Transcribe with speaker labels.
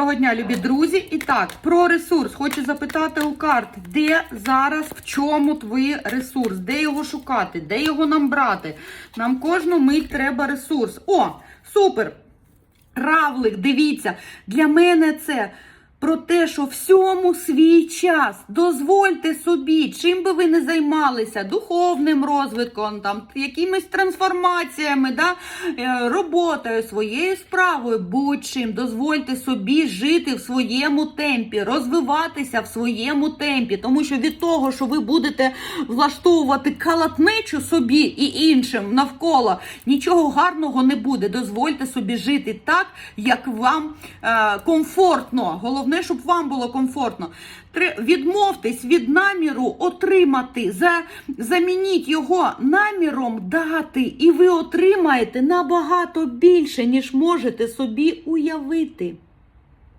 Speaker 1: Доброго дня, любі друзі. І так, про ресурс. Хочу запитати у карт, де зараз, в чому твій ресурс, де його шукати, де його нам брати. Нам кожну мить треба ресурс. О, супер! Равлик, дивіться, для мене це про те, що всьому свій час. Дозвольте собі, чим би ви не займалися, духовним розвитком, там, якимись трансформаціями, да, е, роботою, своєю справою, будь-чим. Дозвольте собі жити в своєму темпі, розвиватися в своєму темпі. Тому що від того, що ви будете влаштовувати калатнечу собі і іншим навколо, нічого гарного не буде. Дозвольте собі жити так, як вам е, комфортно. Головне, щоб вам було комфортно. Відмовтесь від наміру отримати, за, замініть його наміром дати, і ви отримаєте набагато більше, ніж можете собі уявити.